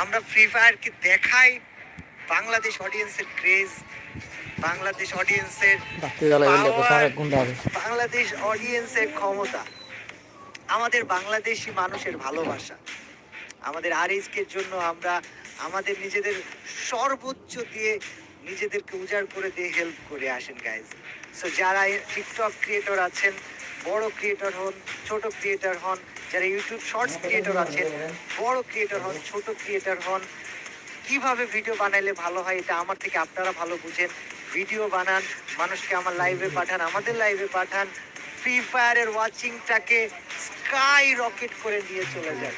আমরা ফ্রি ফায়ারকে দেখাই। বাংলাদেশ অডিয়েন্সের ক্রেজ বাংলাদেশ অডিয়েন্সের বাংলাদেশ অডিয়েন্সের ক্ষমতা। আমাদের বাংলাদেশি মানুষের ভালোবাসা। আমাদের আর আরিজকের জন্য আমরা আমাদের নিজেদের সর্বোচ্চ দিয়ে নিজেদেরকে উজাড় করে দিয়ে হেল্প করে আসেন গাইজ সো যারা টিকটক ক্রিয়েটর আছেন বড় ক্রিয়েটর হন ছোট ক্রিয়েটর হন যারা ইউটিউব শর্টস ক্রিয়েটর আছেন বড় ক্রিয়েটর হন, ছোট ক্রিয়েটর হন, কীভাবে ভিডিও বানাইলে ভালো হয় এটা আমার থেকে আপনারা ভালো বুঝেন। ভিডিও বানান, মানুষকে আমার লাইভে পাঠান, আমাদের লাইভে পাঠান ফ্রি ফায়ারের ওয়াচিংটাকে স্কাই রকেট করে দিয়ে চলে যায়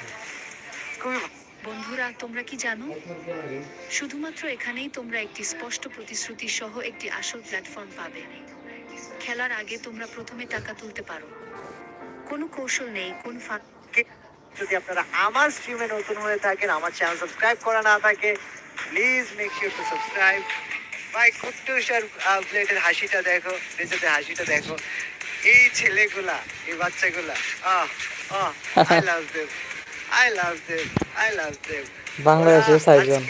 খুবই বন্ধুরা, তোমরা কি জানো? শুধুমাত্র এখানেই তোমরা একটি স্পষ্ট প্রতিশ্রুতি সহ একটি আসল প্ল্যাটফর্ম পাবে। খেলার আগে তোমরা প্রথমে টাকা তুলতে পারো। কোনো কৌশল নেই কোন ফাঁক যদি আপনারা আমার স্ট্রিমে নতুন হয়ে থাকেন আমার চ্যানেল সাবস্ক্রাইব করা না থাকে please make sure to subscribe ভাই কুট্টুস আর প্লেটের হাসিটা দেখো বেঁচেতে হাসিটা দেখো। এই ছেলেগুলা এই বাচ্চাগুলা ah ah I love them I love them I love them বাংলাদেশের চারজন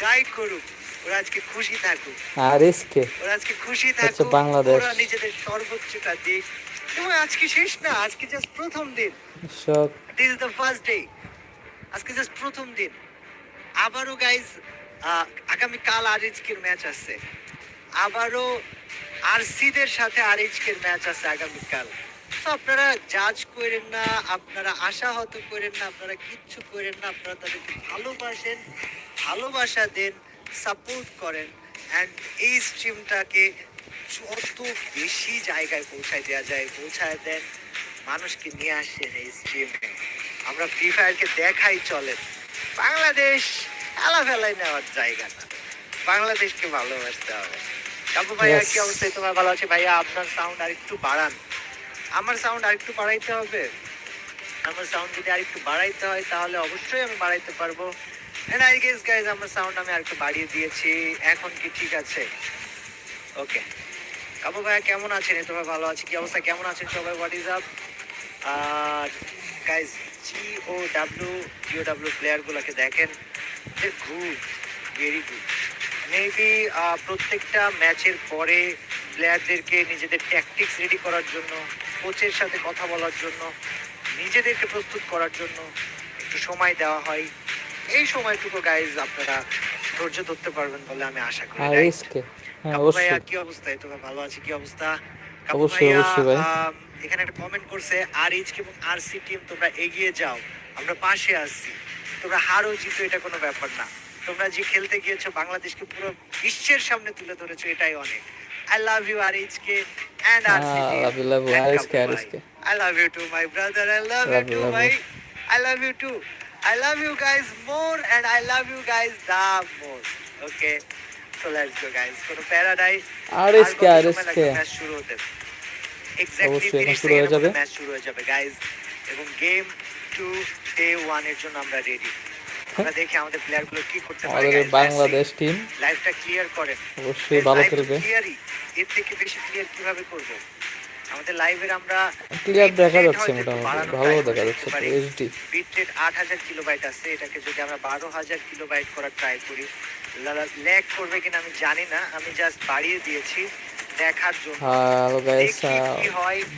যাই করুক ওরা আজকে খুশি থাকুক। আর এসকে। ওরা আজকে খুশি থাকুক বাংলাদেশ। ওরা নিজেদের সর্বোচ্চটা দিক। আজকে শেষ না আজকে জাস্ট প্রথম দিন। This is the first day আজকে জাস্ট প্রথম দিন। আবারও গাইজ আগামী কাল ম্যাচ আছে আবারও আরসিদের সাথে ম্যাচ আছে আগামীকাল তো আপনারা জাজ করেন না আপনারা আশাহত করেন না আপনারা কিচ্ছু করেন না আপনারা তাদেরকে ভালোবাসেন ভালোবাসা দেন সাপোর্ট করেন অ্যান্ড এই স্ট্রিমটাকে যত বেশি জায়গায় পৌঁছায় দেওয়া যায় পৌঁছায় দেন মানুষকে নিয়ে আসেন এই স্ট্রিমে আমরা ফ্রি ফায়ারকে দেখাই চলেন। বাংলাদেশ খেলা ফেলায় নেওয়ার জায়গা না বাংলাদেশকে ভালোবাসতে হবে। কাকু ভাইয়া. কি অবস্থায়? তোমার ভালো আছে? ভাইয়া আপনার সাউন্ড আর একটু বাড়ান। আমার সাউন্ড আর একটু বাড়াইতে হবে। আমার সাউন্ড যদি আর একটু বাড়াইতে হয় তাহলে অবশ্যই আমি বাড়াইতে পারব। এন্ড আই গেস গাইজ আমার সাউন্ড আমি আর একটু বাড়িয়ে দিয়েছি। এখন কি ঠিক আছে? ওকে কাবু ভাইয়া, কেমন আছেন? তোমার ভালো আছে? কি অবস্থা? কেমন আছেন সবাই? What is up R guys G O W GEO W প্লেয়ারগুলোকে দেখেন। They good very good maybe প্রত্যেকটা ম্যাচের পরে প্লেয়ারদেরকে নিজেদের ট্যাকটিক্স রেডি করার জন্য কোচের সাথে কথা বলার জন্য, নিজেদেরকে প্রস্তুত করার জন্য একটু সময় দেওয়া হয়। এই সময়টুকু গাইজ আপনারা ধৈর্য ধরতে পারবেন বলে আমি আশা করি আর? এসকে হ্যাঁ অবশ্যই। কি অবস্থা এই তোমার ভালো আছে? কি অবস্থা? অবশ্যই, অবশ্যই ভাই। এখানে একটা কমেন্ট করছে আর এইচ এবং আর সি টিম তোমরা এগিয়ে যাও। আমরা পাশে আসছি তোমরা হারো জিতো এটা কোনো ব্যাপার না। তোমরা যে খেলতে গিয়েছো বাংলাদেশকে পুরো বিশ্বের সামনে তুলে ধরেছো এটাই অনেক। I love you R H K and R C Ah, love you, love you, RSK, RSK. I love you too my brother I love you too my. I love you too. I love you guys more and I love you guys the most. Okay. So let's go guys. কোনো paradise RSK, RSK match শুরু হতে exactly অবশ্যই, এখন 30 শুরু হয়ে যাবে। Match শুরু হয়ে যাবে গাইস এবং গেম 2 ডে 1 এর জন্য আমরা রেডি আমরা দেখি আমাদের প্লেয়ারগুলো কি করতে পারে আমাদের বাংলাদেশ টিম লাইভটা ক্লিয়ার করেন অবশ্যই ভালো খেলবে। ক্লিয়ারই এর থেকে বেশি ক্লিয়ার কীভাবে করব? আমাদের লাইভের আমরা ক্লিয়ার দেখা যাচ্ছে মোটামুটি ভালো দেখা যাচ্ছে। এইচডি বিটরেট আট হাজার কিলোবাইট আছে এটাকে যদি আমরা বারো হাজার কিলোবাইট করার ট্রাই করি। ল্যাগ করবে কিনা আমি জানি না আমি জাস্ট বাড়িয়ে দিয়েছি দেখার জন্য। হ্যালো গাইস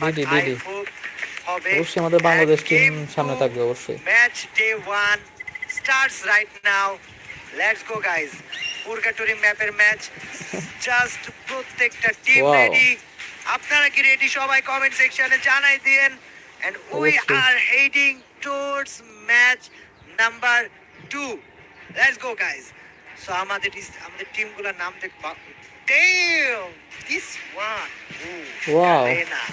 ডিডি ডিডি অবশ্যই আমাদের বাংলাদেশ টিম সামনে থাকবে অবশ্যই। Match day one starts right now let's go guys purgatory ম্যাপের ম্যাচ জাস্ট প্রত্যেকটা টিম রেডি আপনারা কি রেডি সবাই কমেন্ট সেকশনে জানাই দিয়েন and we. Are heading towards match number 2 let's go guys so আমাদের আমাদের টিমগুলোর নাম দেখবা Damn, this one. Ooh, Wow. Arena.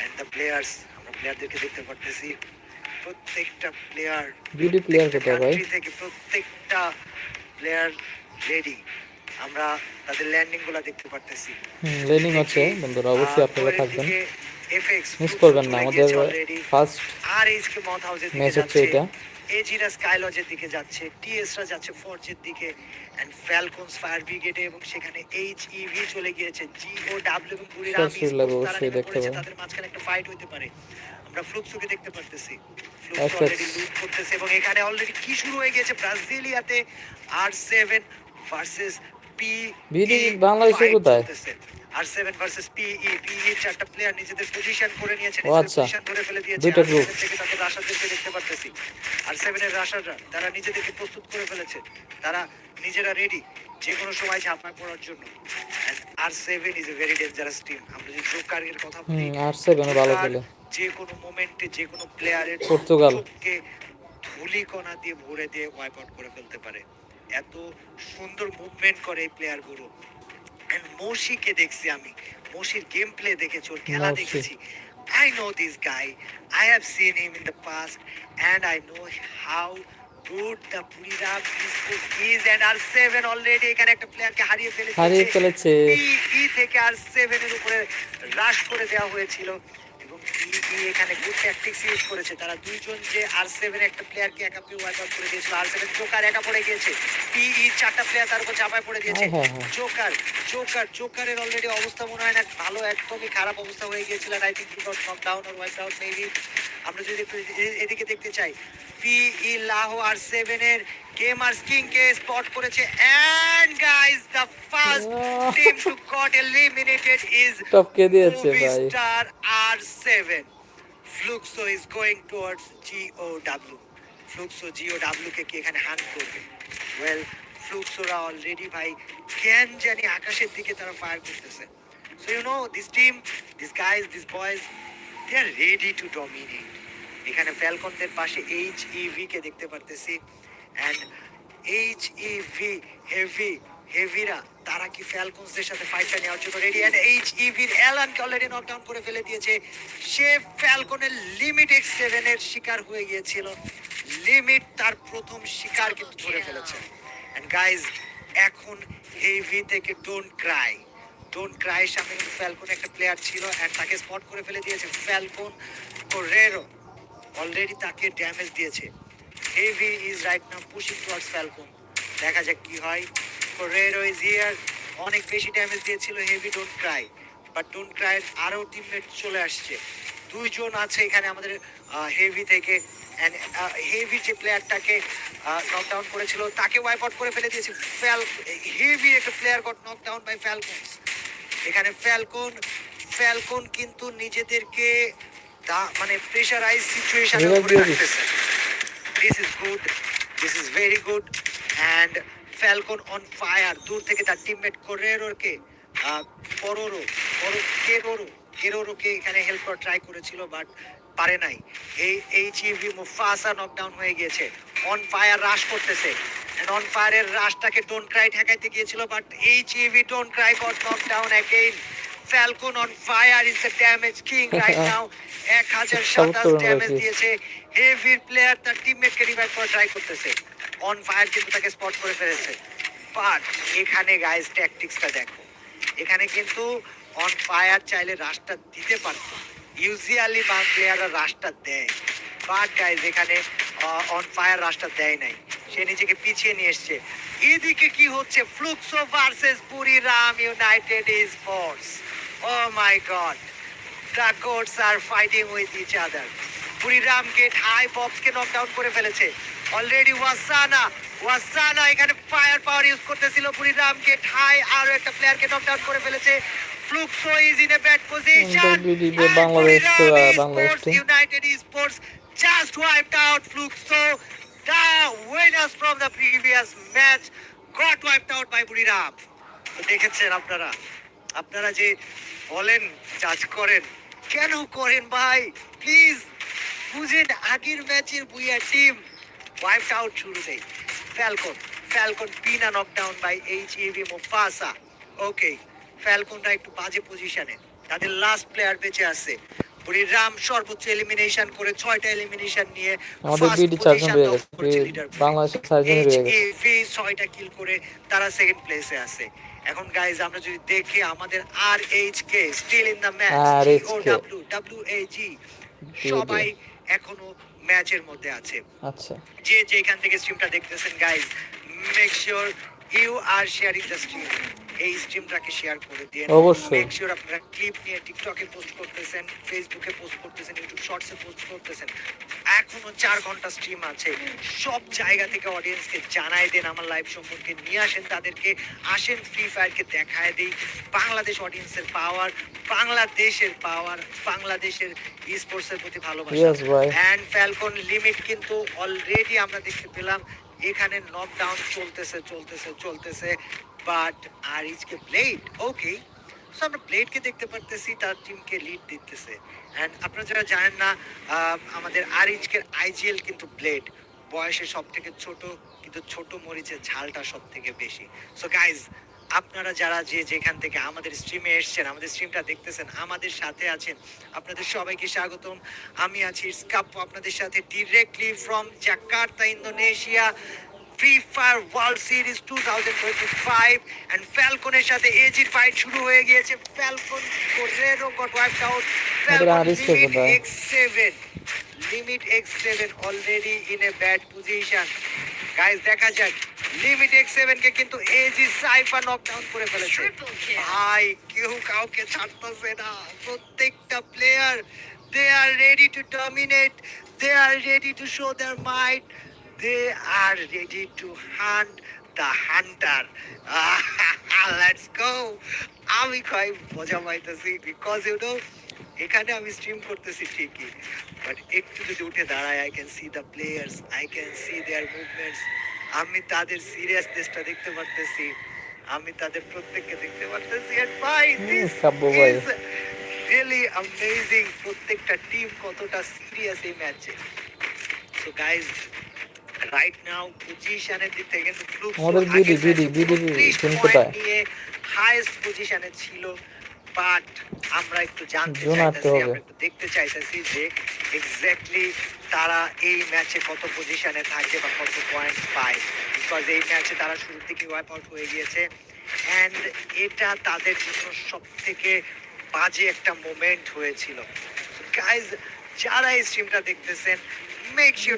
And the players, আমরা প্লেয়ারদেরকে দেখতে পারতেছি প্রত্যেকটা প্লেয়ার থেকে প্রত্যেকটা প্লেয়ার রেডি আমরা তাদের ল্যান্ডিংগুলা দেখতে পারতেছি। লেনিং হচ্ছে বন্ধুরা অবশ্যই আপনারা থাকবেন। FX মিস করবেন না আমাদের ফার্স্ট আর এইচকে মথ হাউসের দিকে ম্যাচ হচ্ছে এটা। এজিরা স্কাইলজের দিকে যাচ্ছে টিএসরা যাচ্ছে ফোর্জের দিকে এন্ড ফ্যালকনস ফায়ার ব্রিগেডে এবং সেখানে এইচ ইভি চলে গিয়েছে জি ও ডাব্লিউ এবং লাগবে, অবশ্যই দেখতে পড়েছে, পাবো। তাদের মাঝখানে একটা ফাইট হতে পারে। আমরা ফ্লুক্সোকে দেখতে পারতেছি। ফ্লুক্সো। অলরেডি লুট করতেছে এবং এখানে অলরেডি কি শুরু হয়ে গেছে ব্রাজিলিয়াতে R seven versus P BD বাংলাদেশে কোথায়? আর সেভেন ভার্সেস পিই পিই চারটা প্লেয়ার নিজেদের পজিশন করে নিয়েছে আচ্ছা। পজিশন ধরে ফেলে দিয়েছে। দুইটা আর থেকে তাদের রাশাদেরকে দেখতে পারতেছি। আর সেভেনের রাশাররা তারা নিজেদেরকে প্রস্তুত করে ফেলেছে। তারা নিজেরা রেডি যে কোনো সময় ঝাঁপায় পড়ার জন্য। R seven is a very dangerous team আমরা যদি জোকারের কথা বলি আর সেভেন ভালো খেলে। যে কোনো মোমেন্টে যে কোনো প্লেয়ারের পর্তুগাল। চোখকে ধুলিকণা দিয়ে ভরে দিয়ে ওয়াইপ আউট করে ফেলতে পারে। এত সুন্দর মুভমেন্ট করে এই প্লেয়ারগুলো মোশিকে দেখছি আমি। মোশির গেম প্লে দেখেছি ওর খেলা দেখেছি। I know this guy. I have seen him in the past, and I how good the Purirab is. is and R seven already এখানে একটা প্লেয়ারকে হারিয়ে ফেলেছে। হারিয়ে ফেলেছে ই থেকে আর সেভেনের উপরে রাশ করে দেওয়া হয়েছিল। ই এখানে গুড ট্যাকটিক্স ইউজ করেছে। তারা দুইজন যে আর সেভেন একটা প্লেয়ারকে একা পেয়ে ওয়াইপ আউট করে দিয়েছিল। আর সেভেন জোকার একা পড়ে গিয়েছে। পিই চারটা প্লেয়ার তার উপর চাপায় পড়ে দিয়েছে। জোকার জোকার জোকারের অলরেডি অবস্থা মনে হয় না। ভালো একদমই খারাপ অবস্থা হয়ে গিয়েছিল। I think he knock down or wipe out maybe আমরা যদি একটু এদিকে দেখতে চাই। পিই লাহো আর সেভেনের গেমার কিং কে স্পট করেছে and guys the first ah. Team to got eliminated is টপকে দিয়েছে ভাই Movistar R7. Fluxo is going towards GOW. Fluxo GOW কে কি এখানে হান করবে ওয়েল ফ্লুক্সোরা অলরেডি ভাই কেন জানি আকাশের দিকে তারা ফায়ার করতেছে so you know this team this guys this boys they are ready to dominate এখানে ফ্যালকনদের পাশে এইচ ইভি কে দেখতে পারতেছি অ্যান্ড এইচ ইভি হেভি হেভিরা তারা কি ফ্যালকনসদের সাথে ফাইটটা নেওয়ার জন্য রেডি অ্যান্ড এইচ ইভির অ্যালানকে অলরেডি নকডাউন করে ফেলে দিয়েছে? সে ফ্যালকনের লিমিট এক্স সেভেনের শিকার হয়ে গিয়েছিল। লিমিট তার প্রথম শিকার কিন্তু ধরে ফেলেছে। অ্যান্ড গাইজ এখন হেভি থেকে ডোন্ট ক্রাই ডোন্ট ক্রাই সামনে কিন্তু ফ্যালকন একটা প্লেয়ার ছিল অ্যান্ড তাকে স্পট করে ফেলে দিয়েছে ফ্যালকন কোরেরো অলরেডি তাকে ড্যামেজ দিয়েছে। Heavy is right now pushing towards falcon দেখা যাক কি হয়। কোরেরো ইজ হিয়ার অনেক বেশি ড্যামেজ দিয়েছিল heavy don't cry but don't cry আরও টিমমেট চলে আসছে। দুইজন আছে এখানে আমাদের হেভি থেকে। হেভি যে প্লেয়ারটাকে নকডাউন করেছিল তাকে ওয়াইপ আউট করে ফেলে দিয়েছে ফ্যাল হেভি একটা player got knockdown by falcons এখানে ফ্যালকন ফ্যালকন কিন্তু নিজেদেরকে মানে প্রেশারাইজ সিচুয়েশনে। রাখতেছে। This is good this is very good and falcon on fire দূর থেকে তার টিমমেট কোরেরোকে পরো কেরোরো কেরোরোকে এখানে হেল্প করার ট্রাই করেছিল বাট পারে নাই। এই এইচ ইভি মুফাসা নকডাউন হয়ে গিয়েছে। অন ফায়ার রাশ করতেছে। অন ফায়ারের রাশটাকে ডোন্ট ক্রাই ঠেকাইতে গিয়েছিল but H E V don't cry got knockdown again Falcon on fire is the damage king right now এক হাজার সাতাশ ড্যামেজ। দিয়েছে। হেভির প্লেয়ার তার টিমমেটকে রিভাইভ করার ট্রাই করতেছে। অন ফায়ার কিন্তু তাকে স্পট করে ফেলেছে। বাট এখানে গাইস ট্যাকটিক্সটা দেখো। এখানে কিন্তু অন ফায়ার চাইলে রাশটা দিতে পারতো। ইউজুয়ালি বা প্লেয়াররা রাশটা দেয়। বাট গাইস এখানে অন ফায়ার রাশটা দেয় নাই। সে নিজেকে পিছিয়ে নিয়ে এসছে। এদিকে কি হচ্ছে? Fluxo versus Buriram United Sports oh my god the goats are fighting with each other Buriram get high বক্সকে নকডাউন করে ফেলেছে। অলরেডি ওয়াসানা ওয়াসানা এখানে ফায়ার পাওয়ার ইউজ করতেছিল। পুরিরাম গেট হাই আরও একটা প্লেয়ারকে নকডাউন করে ফেলেছে। Fluxo is in a bad position Bangladesh Bangladesh United Sports just wiped out Fluxo the winners from the previous match got wiped out by Buriram দেখেছেন আপনারা? আপনারা যে বলেন জাজ করেন কেন করেন ভাই? প্লিজ বুঝেন আগের ম্যাচের বুইয়া টিম ওয়াইপড আউট শুরুতেই ফ্যালকন ফ্যালকন পিনা knockdown by H EV মোফাসা okay ফ্যালকনরা একটু বাজে পজিশনে তাদের লাস্ট প্লেয়ার বেঁচে আছে। রাম সর্বোচ্চ এলিমিনেশন করে ছয়টা এলিমিনেশন নিয়ে। বাংলাদেশের গেছে। ছয়টা কিল করে তারা সেকেন্ড প্লেসে আছে। এখন গাইজ আমরা যদি দেখি আমাদের R H K still in the match O W W W A G সবাই এখনও ম্যাচের মধ্যে আছে। আচ্ছা। যে যেখান থেকে স্ট্রিমটা দেখতেছেন guys make sure you are sharing the stream এই স্ট্রিমটাকে শেয়ার করে দিন অবশ্যই। মেক শিওর আপনারা ক্লিপ নিয়ে টিকটকে পোস্ট করতেছেন ফেসবুকে পোস্ট করতেছেন ইউটিউব শর্টসে পোস্ট করতেছেন। এখনও চার ঘণ্টা স্ট্রিম আছে। সব জায়গা থেকে অডিয়েন্সকে জানাই দেন আমার লাইভ সম্পর্কে নিয়ে আসেন তাদেরকে। আসেন ফ্রি ফায়ারকে দেখায় দিই। বাংলাদেশ অডিয়েন্সের পাওয়ার বাংলাদেশের পাওয়ার বাংলাদেশের স্পোর্টসের প্রতি ভালোবাসা। অ্যান্ড ফ্যালকন লিমিট কিন্তু অলরেডি আমরা দেখতে পেলাম। এখানে লকডাউন চলতেছে চলতেছে চলতেছে বাট আর ইজকে ব্লেড ওকে সো আমরা ব্লেডকে দেখতে পারতেছি, তার টিমকে লিড দিতেছে। অ্যান্ড আপনারা যারা জানেন না আমাদের আর ইজকের আইজিএল কিন্তু ব্লেড বয়সে সব থেকে ছোট, কিন্তু ছোট মরিচের ঝালটা সব থেকে বেশি। সো গাইজ আপনারা যারা যে যেখান থেকে আমাদের স্ট্রিমে এসছেন আমাদের স্ট্রিমটা দেখতেছেন আমাদের সাথে আছেন আপনাদের সবাইকে স্বাগতম। আমি আছি স্কাপ্পো আপনাদের সাথে directly from Jakarta Indonesia Free Fire World Series two thousand twenty five and ফ্যালকনের সাথে এজির ফাইট শুরু হয়ে গিয়েছে। Falcon redo got wiped out falcon X seven limit X seven already in a bad position guys দেখা যাক। Limit X seven কে কিন্তু AG Saifa knockdown করে ফেলেছে। ভাই কেউ কাউকে ছাড়তেছে না। প্রত্যেকটা player they are ready to dominate they are ready to show their might they are ready to hunt the hunter let's go আমি কই মজা পাইতেছি। বিকজ ইউ নো এখানে আমি স্ট্রিম করতেছি ঠিকই। বাট একটু যদি উঠে দাঁড়ায় I can see the players I can see their movements আমি তাদের সিরিয়াসনেসটা দেখতে পারতেছি। আমি তাদের প্রত্যেককে দেখতে পারতেছি। এন্ড ভাই দিস ইজ রিয়েলি অ্যামেজিং প্রত্যেকটা টিম কতটা সিরিয়াস এই ম্যাচে সো গাইস রাইট নাও পজিশনের দিক থেকে কিন্তু Blue আমাদের বিডি, বিডি, বিডি, 32 কোথায়? হাইয়েস্ট পজিশনে ছিল। বাট আমরা একটু জানতে চাইতেছি আমরা একটু দেখতে চাইতেছি যে এক্স্যাক্টলি তারা এই ম্যাচে কত পজিশনে থাকে বা কত পয়েন্ট পায়? বিকজ এই ম্যাচে তারা শুরু থেকে ওয়াইপ আউট হয়ে গিয়েছে। অ্যান্ড এটা তাদের জন্য সব থেকে বাজে একটা মোমেন্ট হয়েছিল। গাইজ যারা এই স্ট্রিমটা দেখতেছেন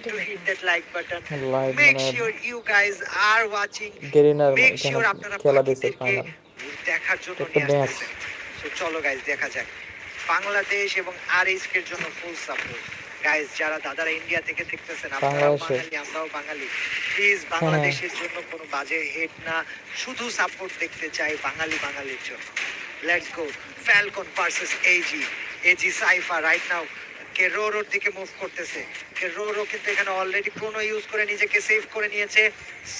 to hit that like button Like make মানে- sure you guys are watching গেরিনার make এখানে শিওর আপনারা বাকিদেরকে দেখার জন্য নিয়ে আসতেছেন। তো চলো গাইজ দেখা যাক। বাংলাদেশ এবং আর এর জন্য ফুল সাপোর্ট গাইজ যারা দাদারা ইন্ডিয়া থেকে দেখতেছেন আপনারা বাঙালি আমরাও বাঙালি। প্লিজ বাংলাদেশের জন্য কোনো বাজে হেড না শুধু সাপোর্ট দেখতে চাই বাঙালি বাঙালির জন্য। Let's go falcon versus AG AG Saifa right now কে রো রোর দিকে মুভ করতেছে। কে রো রো কিন্তু এখানে অলরেডি ক্রোনো ইউজ করে নিজেকে সেভ করে নিয়েছে।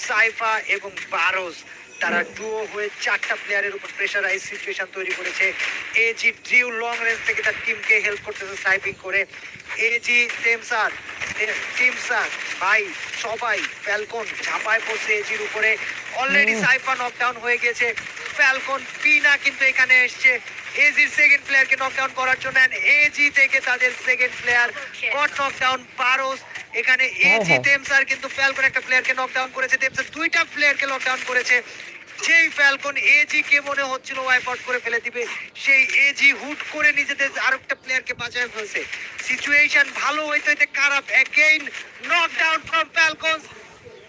সাইফা এবং বারোস তারা ডুও হয়ে চারটা প্লেয়ারের উপর প্রেশারাইজ সিচুয়েশন তৈরি করেছে। এজি ড্রিউ লং রেঞ্জ থেকে তার টিমকে হেল্প করতেছে স্নাইপিং করে। এজি টেমসার টিমসার ভাই সবাই ফ্যালকন ঝাঁপায় পড়ছে এজির উপরে। অলরেডি সাইফা নকডাউন হয়ে গেছে ফ্যালকন পিনা কিন্তু এখানে এসছে। এজির সেকেন্ড প্লেয়ারকে নকডাউন করার জন্য এজি থেকে তাদের সেকেন্ড প্লেয়ার গট নকডাউন পারোস এখানে এজি হ্যাঁ। টেমসার কিন্তু ফ্যালকন একটা প্লেয়ারকে নকডাউন করেছে। টেমসার দুইটা প্লেয়ারকে নকডাউন করেছে। যেই ফ্যালকন এজি কে মনে হচ্ছিল ওয়াইপ আউট করে ফেলে দিবে সেই এজি হুট করে নিজেদের আরেকটা প্লেয়ারকে বাঁচায় ফেলছে। সিচুয়েশন ভালো হইতে হইতে খারাপ again knockdown from falcons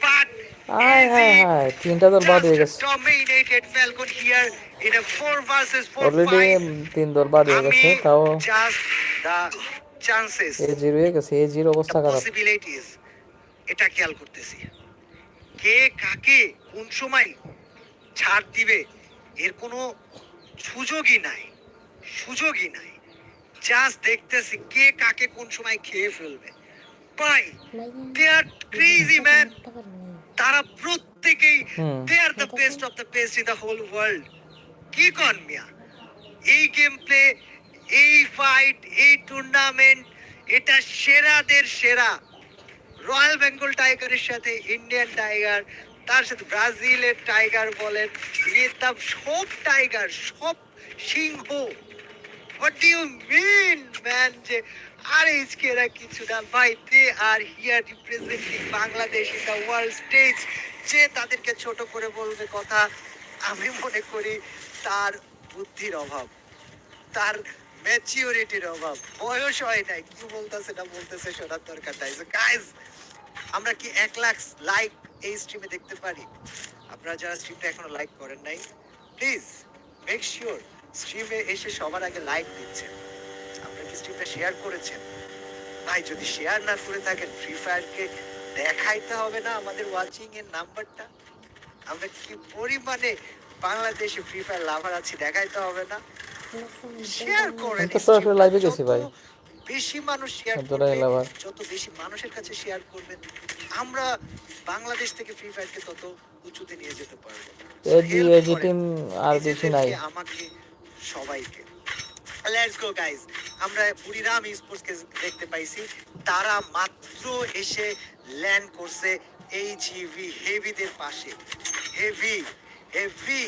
but তিনটা দল বাদ হয়ে গেছে। dominated Falcon here in a 4 versus 4 অলরেডি তিন দল বাদ হয়ে গেছে তাও just the chances, এ জিরো হয়ে গেছে এ জির অবস্থা the খারাপ। possibilities এটা খেয়াল করতেছি। কে কাকে কোন সময় ছাড় দিবে এর কোনো সুযোগই নাই সুযোগই নাই। জাস্ট দেখতেছি কে কাকে কোন সময় খেয়ে ফেলবে। ভাই দে আর ক্রেজি ম্যান তারা প্রত্যেকেই। They are the best of the best in the whole world কি কন মিয়া? এই গেম প্লে এই ফাইট এই টুর্নামেন্ট এটা সেরাদের সেরা। রয়্যাল বেঙ্গল টাইগারের সাথে ইন্ডিয়ান টাইগার তার সাথে ব্রাজিলের টাইগার বলেন, ভিয়েতনাম সব টাইগার, সব সিংহ। হোয়াট ইউ মিন ম্যান যে আর এইচকে এরা কিছু না? ভাই they are here representing Bangladesh in the world stage যে তাদেরকে ছোট করে বলবে কথা, আমি মনে করি তার বুদ্ধির অভাব, তার ম্যাচিউরিটির অভাব। বয়স হয় নাই, কি বলতেছে না বলতেছে, শোনার দরকার নাই। গাইজ আমরা কি এক লাখ লাইক এই স্ট্রিমে দেখতে পারি। আপনারা যারা স্ট্রিমটা এখনও লাইক করেন নাই প্লিজ মেক শিওর স্ট্রিমে এসে সবার আগে লাইক দিচ্ছেন। আপনারা কি স্ট্রিমটা শেয়ার করেছেন? ভাই যদি শেয়ার না করে থাকেন ফ্রি ফায়ারকে দেখাইতে হবে না আমাদের ওয়াচিং এর নাম্বারটা আমরা কি পরিমাণে বাংলাদেশে ফ্রি ফায়ার লাভার আছি দেখাইতে হবে না। শেয়ার করেন তো live এ গেছি ভাই। বেশি মানুষ শেয়ার করবে যত বেশি মানুষের কাছে শেয়ার করবেন আমরা বাংলাদেশ থেকে ফ্রি ফায়ারকে তত উঁচুতে নিয়ে যেতে পারব। এজি টিম আর বেশি নাই। আমাকে সবাইকে। লেটস গো গাইস আমরা বুড়িরাম স্পোর্টস কে দেখতে পাইছি। তারা মাত্র এসে ল্যান্ড করছে এই জিভি হেভিদের পাশে। হেভি হেভি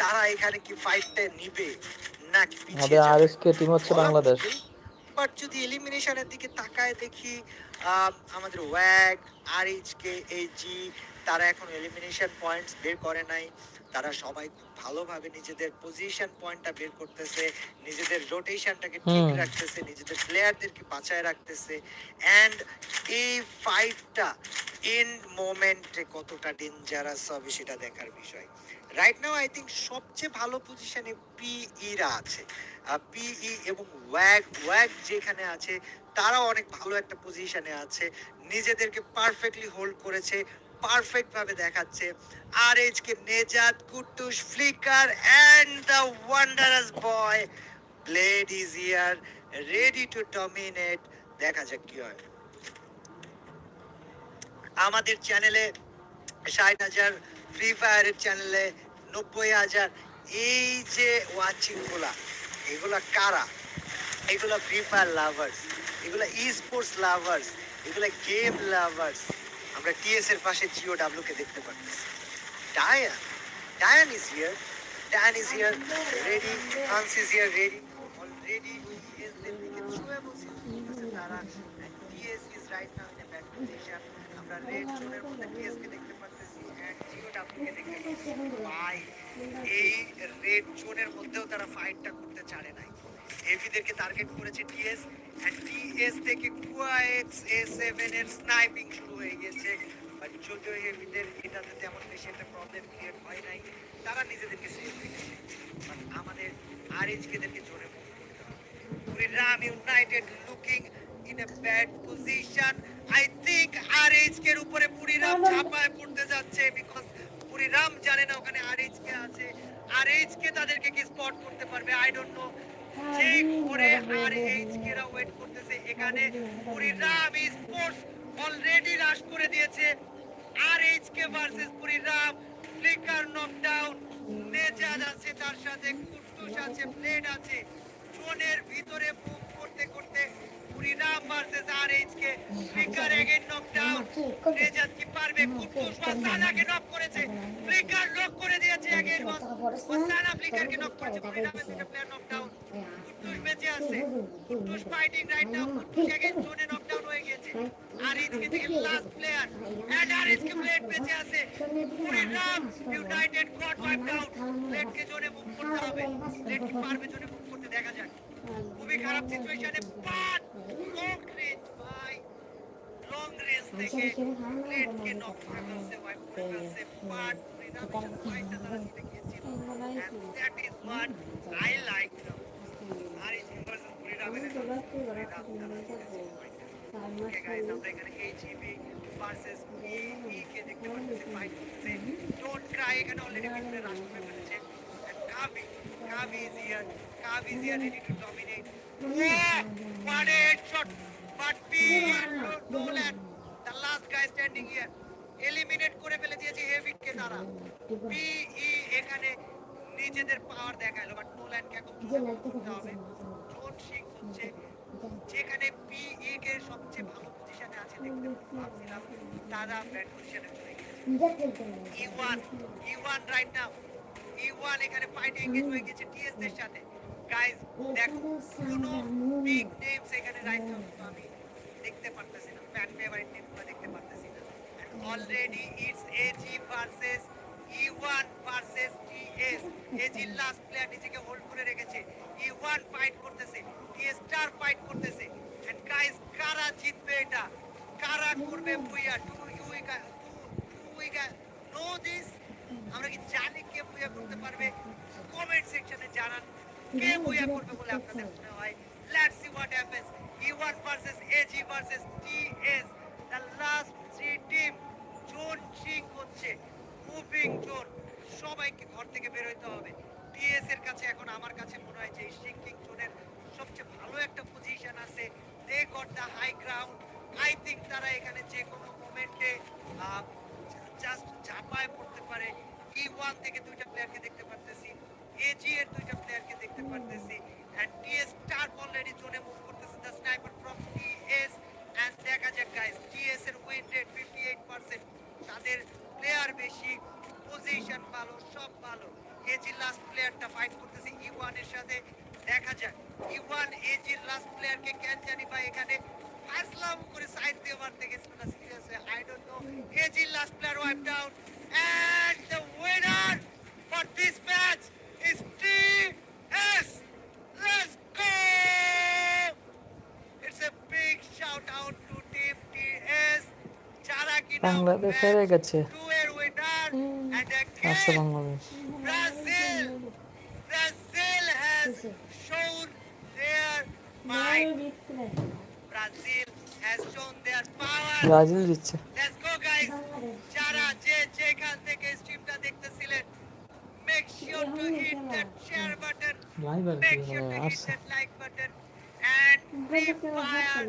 তারা এখানে কি ফাইটটা নিবে? নাকি আমাদের আরএসকে টিম হচ্ছে বাংলাদেশ। বাট যদি এলিমিনেশনের দিকে তাকায় দেখি আমাদের ওয়াগ আর এইচ কে এই জি তারা এখন এলিমিনেশন পয়েন্টস বের করে নাই। তারা সবাই খুব ভালোভাবে নিজেদের পজিশন পয়েন্টটা বের করতেছে নিজেদের রোটেশনটাকে ঠিক রাখতেছে নিজেদের প্লেয়ারদেরকে বাঁচায় রাখতেছে। অ্যান্ড এই ফাইটটা ইন মোমেন্টে কতটা ডেঞ্জারাস হবে সেটা দেখার বিষয়। রাইট নাও আই থিঙ্ক সবচেয়ে ভালো পজিশনে পিইরা আছে। পিই এবং ওয়াগ ওয়াগ যেখানে আছে তারাও অনেক ভালো একটা পজিশনে আছে। নিজেদেরকে পারফেক্টলি হোল্ড করেছে পারফেক্ট ভাবে দেখাচ্ছে। R H K নেজাত Kutus flicker and the wondrous boy blade is here ready to dominate দেখা যাক কি হয়। আমাদের চ্যানেলে ষাট হাজার ফ্রি ফায়ারের চ্যানেলে নব্বই হাজার। এই যে ওয়াচিংগুলা, এগুলা কারা? এগুলা ফ্রি ফায়ার লাভার্স এগুলা ই স্পোর্টস লাভার্স এগুলা গেম লাভার্স আমরা টিএস এর পাশে জিও ডাব্লিউ কে দেখতে পাচ্ছি। Dian Dian is here Dian is here ready Hans is here ready already is then দিকে থ্রু এবং তারা TS is right now in a bad position আমরা রেড জোনের মধ্যে টিএস কে দেখতে পাচ্ছি এন্ড জিও ডাব্লিউ কে দেখতে পাচ্ছি। ভাই এই রেড জোনের মধ্যেও তারা ফাইটটা করতে চারে নাই। হেভিদেরকে টার্গেট করেছে টিএস এন্ড টিএস থেকে কুয়াএক্স এ সেভেন এর স্নাইপিং শুরু হয়ে গেছে। যদিও হেভিদের এটাতে তেমন বেশি একটা প্রবলেম ক্রিয়েট হয় নাই। তারা নিজেদেরকে সেভ রেখেছে বাট আমাদের আরএইচকেদেরকে জোরে মুভ করতে হবে। Kurigram United looking in a bad position I think RHK এর উপরে পুরিরাম ঝাঁপায় পড়তে যাচ্ছে বিকজ পুরিরাম জানে না ওখানে আরএইচকে আছে। আরএইচকে তাদেরকে কি স্পট করতে পারবে? আই ডোন্ট নো যেই করে আরএইচকে রা ওয়েট করতেছে এখানে পুরিরাম স্পোর্টস অলরেডি রাশ করে দিয়েছে। RHK versus Buriram Flicker knockdown Nejad আছে তার সাথে কুট্টুস আছে ব্লেড আছে। জোনের ভিতরে মুভ করতে করতে Buriram versus RHK Flicker again knockdown Nejad কি পারবে? কুট্টুস ওয়াসানাকে নক করেছে। ফ্লিকার লক করে দিয়েছে এগেন ওয়াসানা ফ্লিকারকে নক করেছে পুরিরামের দুটো প্লেয়ার নকডাউন আছে। কুট্টুস ফাইটিং রাইট নাও কুট্টুস এগেন জোনে নকডাউন হয়ে গেছে আরএইচকে থেকে last player and RHK blade বেঁচে আছে। Buriram United got wiped out ব্লেডকে জোনে মুভ করতে হবে। ব্লেড পারবে জোনে মুভ করতে, দেখা যাক। খুবই খারাপ সিচুয়েশনে বাট লং ভাই। লং রেঞ্জ থেকে ব্লেডকে নক করে ফেলছে ওয়াইপ করে ফেলছে তারা জিতে গিয়েছিল। And that is what I এলিমিনেট করে ফেলে দিয়েছে হেভিকে তারা। পি ই এখানে নিজেদের পাওয়ার দেখাইলো বাট নোল্যান্ডকে এখন হবে জোন সিং হচ্ছে। যেখানে পিই কে সবচেয়ে ভালো পজিশনে আছে দেখতে ভাবছিলাম তারা ব্যাট পজিশনে চলে গেছে E one E one right now E one এখানে ফাইট এঙ্গেজ হয়ে গেছে টিএস দের সাথে। গাইস দেখো, কোনো বিগ নেমস এখানে রাইট নাও আমি দেখতে পারতেছি না। ফ্যান ফেভারিট নেমগুলো দেখতে পারতেছি না। Already it's AG versus E1 versus TS AG last player নিজেকে হোল্ড করে রেখেছে। ই1 ফাইট করতেছে। স্টার ফাইট করতেছে। এন্ড গাইস কারা জিতবে এটা? কারা করবে booyah do you we know this আমরা কি জানি কে বুইয়া করতে পারবে? জানান, কে বইয়া করবে বলে আপনাদের মনে হয়? Let's see what happens E1 versus AG versus TS the last three team zone ঠিক হচ্ছে। Moving zone. সবাইকে ঘর থেকে বের হইতে হবে। টিএস এর কাছে এখন আমার কাছে মনে হয় যে সিঙ্কিং জোনের সবচেয়ে ভালো একটা পজিশন আছে they got the high ground I think তারা এখানে যে কোনো মোমেন্টে জাস্ট ঝাঁপায় পড়তে পারে। ই ওয়ান থেকে দুইটা প্লেয়ারকে দেখতে পারতেছি। এজি এর দুইটা প্লেয়ারকে দেখতে পারতেছি। এন্ড টিএস স্টার অলরেডি জোনে মুভ করতেছে। The sniper from TS and দেখা যাক গাইস টিএস এর উইন রেট 58% তাদের প্লেয়ার বেশি পজিশন ভালো, সব ভালো। এজি লাস্ট প্লেয়ারটা ফাইট করতেছে ই ওয়ানের সাথে। দেখা যাক ই ওয়ান এজির লাস্ট প্লেয়ারকে কেন জানি বা এখানে ফাসলাম করে সাইড দিয়ে মারতে গেছিল না serious I don't know এজির last player wipe down and the winner for this match is TS let's go It's a big shout out to Team TS. যারা কিনা বাংলাদেশ হেরে গেছে। two এর again Bangladesh. might. Brazil has shown their power. Brazil জিতছে Let's go guys. যারা যে যেখান থেকে স্ট্রিমটা দেখতেছিলেন make sure to hit that share button live R make sure to hit আসছে that like button and free fire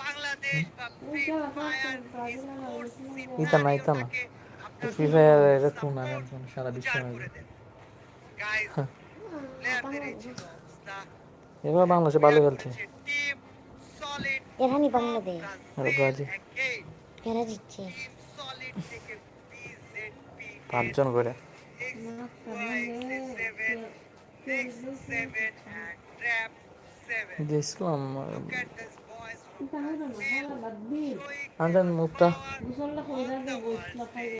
Bangladesh বা free fire sports ইতা না, ইতা না। ফ্রি ফায়ার এটা টুর্নামেন্ট মানে সারা বিশ্বে হবে গাইস প্লেয়ারদের এই ছিল অবস্থা এবার বাংলাদেশে ভালো খেলছে। এরানি বাংলাদেশ। আর ব্রাজিল। এরা জিতছে। সলিড পাঁচজন করে। XY7 67 and trap 7 দেখছিলাম Look at this boys from Brazil showing Anjaan মুখটা